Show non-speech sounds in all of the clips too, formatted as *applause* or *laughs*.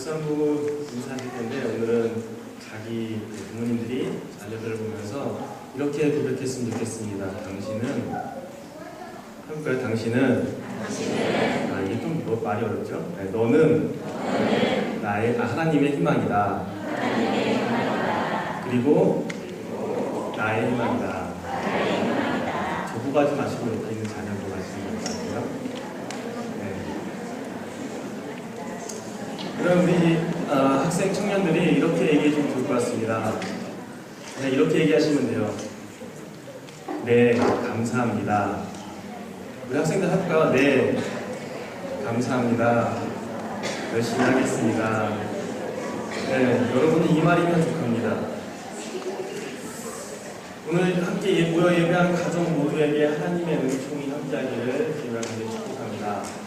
결산부 인사드릴 텐데 오늘은 자기 그 부모님들이 자녀들을 보면서 이렇게 고백했으면 좋겠습니다. 당신은 해볼까요? 당신은 아 이게 좀 뭐- 말이 어렵죠? 네, 너는 나의 아, 하나님의 희망이다. 그리고 나의 희망이다. 저보 가지 마시고 옆에 있는 자녀도 가시는 것 같아요. 네. 그럼 우리 어, 학생 청년들이 이렇게 얘기해 주면 좋을 것 같습니다. 그냥 이렇게 얘기하시면 돼요. 네, 감사합니다. 우리 학생들 할까요? 네, 감사합니다. 열심히 하겠습니다. 네, 여러분이 이 말이면 좋합니다. 오늘 함께 예- 모여 예배한 가족 모두에게 하나님의 은총이 함께하기를 간절히 축복합니다.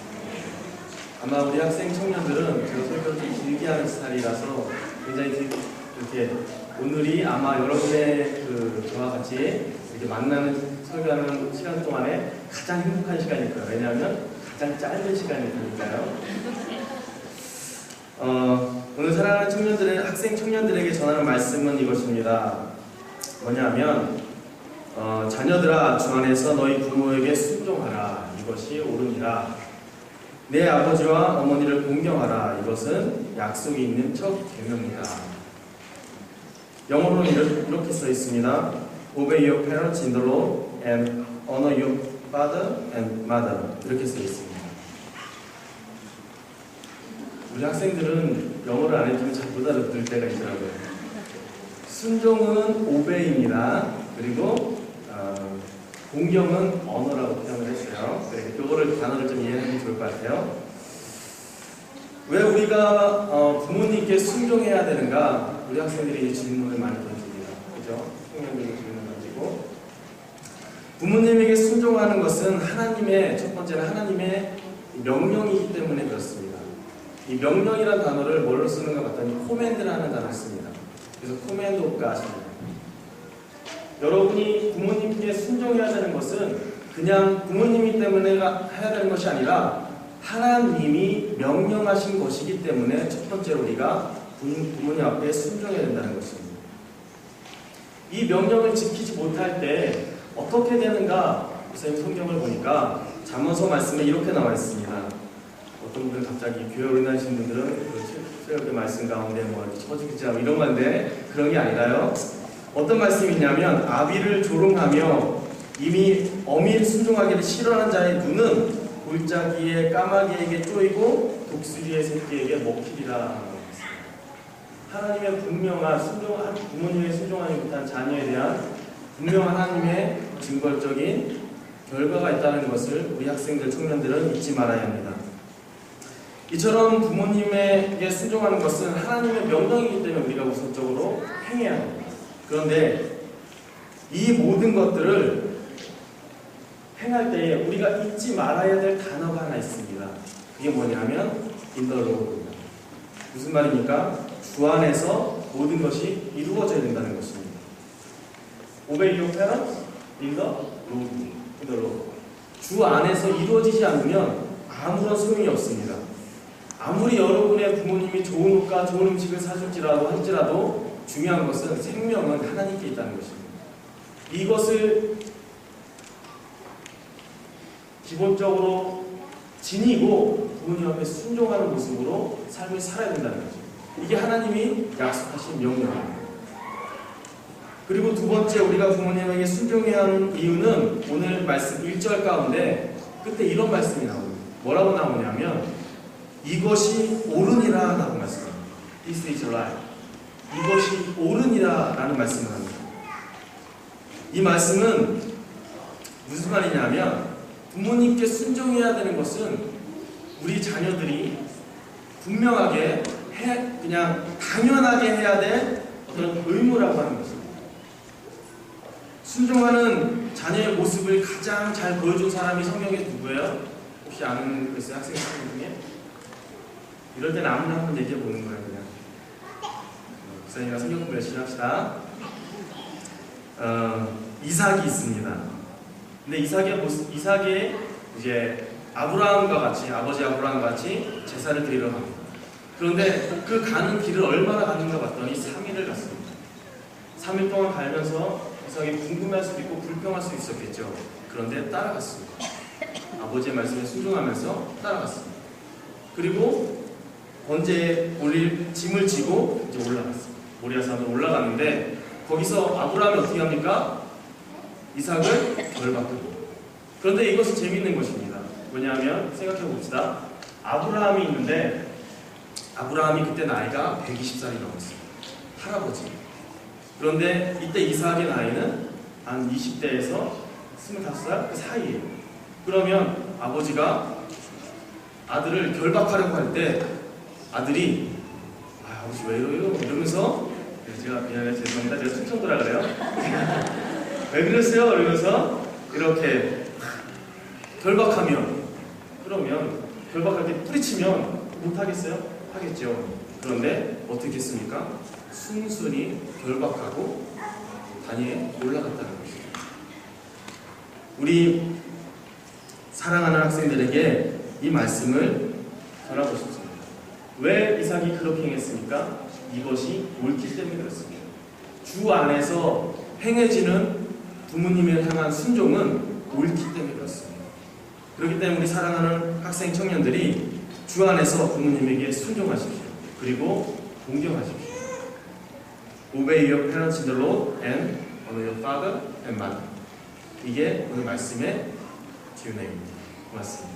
아마 우리 학생 청년들은 제가 설교를 좀 길게 하는 스타일이라서 굉장히 길- 이렇게 오늘이 아마 여러분의 그 저와 같이 이렇게 만나는 설교하는 시간 동안에 가장 행복한 시간일 거예요. 왜냐하면 가장 짧은 시간이니까요. 어, 오늘 사랑하는 청년들의 학생 청년들에게 전하는 말씀은 이것입니다. 뭐냐면 어, 자녀들아 주 안에서 너희 부모에게 순종하라 이것이 옳으니라 내 아버지와 어머니를 공경하라 이것은 약속이 있는 첫 계명이다. 영어로는 이렇게, 써 있습니다. Obey your parents in the law and honor your father and mother 이렇게 써 있습니다. 우리 학생들은 영어를 안 해주면 잘 못 알아들을 때가 있더라고요. 순종은 오베입니다. 그리고 어, 공경은 언어라고 표현을 했어요. 그래, 이거를 단어를 좀 이해하면 좋을 것 같아요. 왜 우리가 어, 부모님께 순종해야 되는가? 우리 학생들이 이 질문을 많이 던집니다. 그죠? 청년들이 질문 던지고 부모님에게 순종하는 것은 하나님의 첫 번째는 하나님의 명령이기 때문에 그렇습니다. 이 명령이라는 단어를 뭘로 쓰는가 봤더니 코맨드라는 단어를 씁니다. 그래서 코맨드 오브가 아십니다. 여러분이 부모님께 순종해야 되는 것은 그냥 부모님이 때문에 해야 되는 것이 아니라 하나님이 명령하신 것이기 때문에 첫 번째로 우리가 부모님 앞에 순종해야 된다는 것입니다. 이 명령을 지키지 못할 때 어떻게 되는가? 선생님 성경을 보니까 잠언서 말씀에 이렇게 나와 있습니다. 어떤 분들은 갑자기 교회 오인하신 분들은 그 새벽의 말씀 가운데 뭐 처지기자 이런 건데 그런 게 아니라요. 어떤 말씀이 있냐면 아비를 조롱하며 이미 어미를 순종하기를 싫어하는 자의 눈은 골짜기에 까마귀에게 쪼이고 독수리의 새끼에게 먹히리라. 하나님의 분명한 순종한 부모님의 순종하지 못한 자녀에 대한 분명한 하나님의 증거적인 결과가 있다는 것을 우리 학생들 청년들은 잊지 말아야 합니다. 이처럼 부모님에게 순종하는 것은 하나님의 명령이기 때문에 우리가 우선적으로 행해야 합니다. 그런데 이 모든 것들을 행할 때에 우리가 잊지 말아야 될 단어가 하나 있습니다. 그게 뭐냐면 인더로입니다. 무슨 말입니까? 주 안에서 모든 것이 이루어져야 된다는 것입니다. In the Lord. In the Lord. 주 안에서 이루어지지 않으면 아무런 소용이 없습니다. 아무리 여러분의 부모님이 좋은 옷과 좋은 음식을 사줄지라도 할지라도 중요한 것은 생명은 하나님께 있다는 것입니다. 이것을 기본적으로 지니고 부모님 앞에 순종하는 모습으로 삶을 살아야 된다는 거죠. 이게 하나님이 약속하신 명령입니다. 그리고 두 번째 우리가 부모님에게 순종해야 하는 이유는 오늘 말씀 1절 가운데 끝에 이런 말씀이 나옵니다. 뭐라고 나오냐면 이것이 옳으니라 라고 말씀합니다. This is right. 이것이 옳으니라 라는 말씀을 합니다. 이 말씀은 무슨 말이냐면 부모님께 순종해야 되는 것은 우리 자녀들이 분명하게 해, 그냥 당연하게 해야 될 어떤 의무라고 하는 것입니다. 순종하는 자녀의 모습을 가장 잘 보여준 사람이 성경에 누구예요? 혹시 아는 분 있어요? 학생 중에? 이럴 때는 아무나 한번 얘기해 보는 거예요, 그냥. 목사님과 성경 공부 열심히 합시다. 어, 이삭이 있습니다. 근데 이삭의 이삭의 이제 아브라함과 같이 아버지 아브라함과 같이 제사를 드리러 갑니다. 그런데 그 가는 길을 얼마나 갔는가 봤더니 3일을 갔습니다. 3일 동안 가면서 이삭이 궁금할 수도 있고 불평할 수도 있었겠죠. 그런데 따라갔습니다. 아버지의 말씀에 순종하면서 따라갔습니다. 그리고 번제에 올릴 짐을 지고 이제 올라갔습니다. 모리아산으로 올라갔는데 거기서 아브라함이 어떻게 합니까? 이삭을 결박합니다. 그런데 이것은 재밌는 것입니다. 왜냐하면 생각해 봅시다. 아브라함이 있는데 아브라함이 그때 나이가 120살이 넘었습니다. 할아버지. 그런데 이때 이삭의 나이는 한 20대에서 25살 그 사이에. 그러면 아버지가 아들을 결박하려고 할 때 아들이 아 아버지 왜 이러요? 이러면서 네, 제가 미안해 죄송합니다. 제가 충청도라 그래요. *laughs* 왜 그러세요? 이러면서 이렇게 결박하면 그러면 결박할 때 뿌리치면 못하겠어요? 하겠죠. 그런데 어떻게 했습니까? 순순히 결박하고 단위에 올라갔다는 것입니다. 우리 사랑하는 학생들에게 이 말씀을 전하고 싶습니다. 왜 이삭이 그렇게 행했습니까? 이것이 옳기 때문에 그렇습니다. 주 안에서 행해지는 부모님을 향한 순종은 옳기 때문에 그렇습니다. 그렇기 때문에 우리 사랑하는 학생 청년들이 주 안에서 부모님에게 순종하십시오. 그리고 공경하십시오. Obey your parents in the Lord and honor your father and mother. 이게 오늘 말씀의 기운입니다. 고맙습니다.